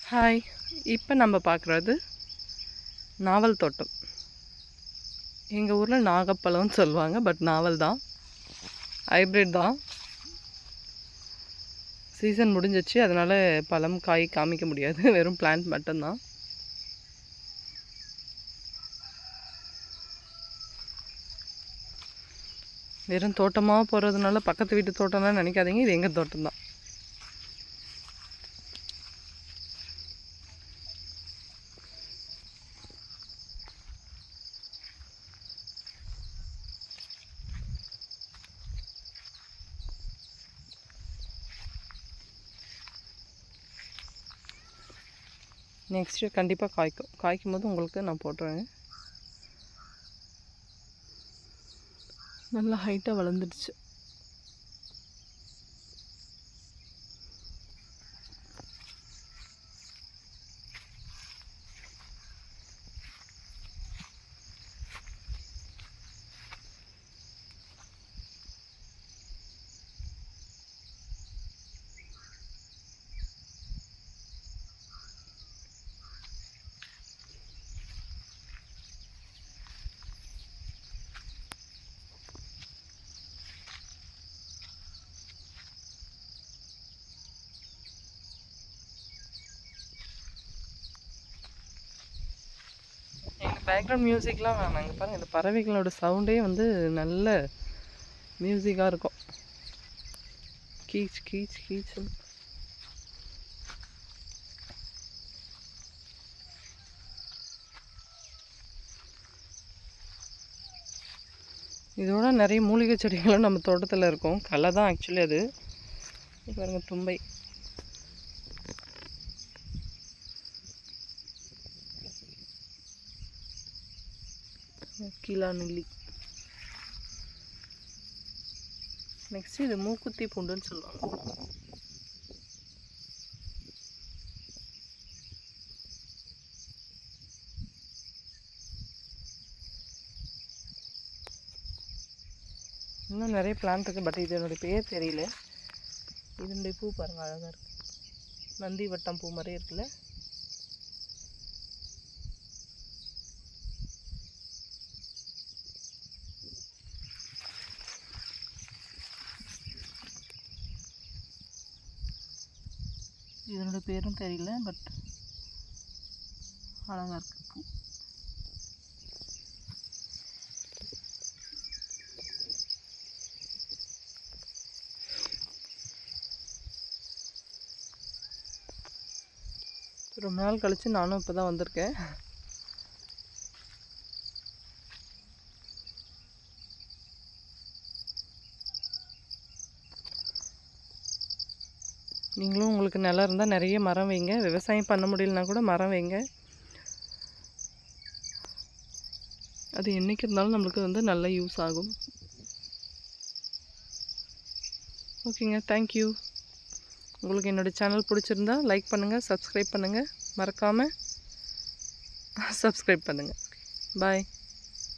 Hi இப்போ நம்ம பார்க்குறது நாவல் தோட்டம். எங்கள் ஊரில் நாகப்பழம்னு சொல்லுவாங்க பட் நாவல் தான். ஹைப்ரிட் தான். சீசன் முடிஞ்சிச்சு அதனால் பழம் காய் காமிக்க முடியாது. வெறும் பிளான்ட் மட்டும்தான். வெறும் தோட்டமாக போகிறதுனால பக்கத்து வீட்டு தோட்டம்லாம் நினைக்காதீங்க இது எங்கள் தோட்டம் தான் நெக்ஸ்ட்டு கண்டிப்பாக காய்க்கும் காய்க்கும். போது உங்களுக்கு நான் போட்டுறேன். நல்லா ஹைட்டாக வளர்ந்துடுச்சு. பேக்ரவுண்ட் மியூசிக்லாம் வேணாம். இங்கே பாருங்கள் இந்த பறவைகளோட சவுண்டே வந்து நல்ல மியூசிக்காக இருக்கும். கீச் கீச் கீச். இதோட நிறைய மூலிகை செடிகளும் நம்ம தோட்டத்தில் இருக்கும். களை தான் ஆக்சுவலி அது பாருங்கள் தும்பை. கீழா நெக்ஸ்ட் இது மூக்குத்தி பூண்டுன்னு சொல்லுவாங்க. இன்னும் நிறைய பிளான்ட் இருக்குது பட் இதனுடைய பேர் தெரியல. இதனுடைய பூ பாருங்கள் அழகாக இருக்குது நந்தி வட்டம் பூ மாதிரி இருக்குல்ல? இதனோட பேரும் தெரியல பட் அழகாக இருக்குது பூ. ரொம்ப நாள் கழித்து நானும் இப்போ தான் வந்திருக்கேன். நீங்களும் உங்களுக்கு நிலம் இருந்தால் நிறைய மரம் வைங்க. விவசாயம் பண்ண முடியலனா கூட மரம் வைங்க. அது என்றைக்கு இருந்தாலும் நம்மளுக்கு வந்து நல்ல யூஸ் ஆகும். ஓகேங்க தேங்க்யூ உங்களுக்கு என்னோடய சேனல் பிடிச்சிருந்தா லைக் பண்ணுங்கள் சப்ஸ்கிரைப் பண்ணுங்கள் மறக்காமல் சப்ஸ்கிரைப் பண்ணுங்கள் பாய்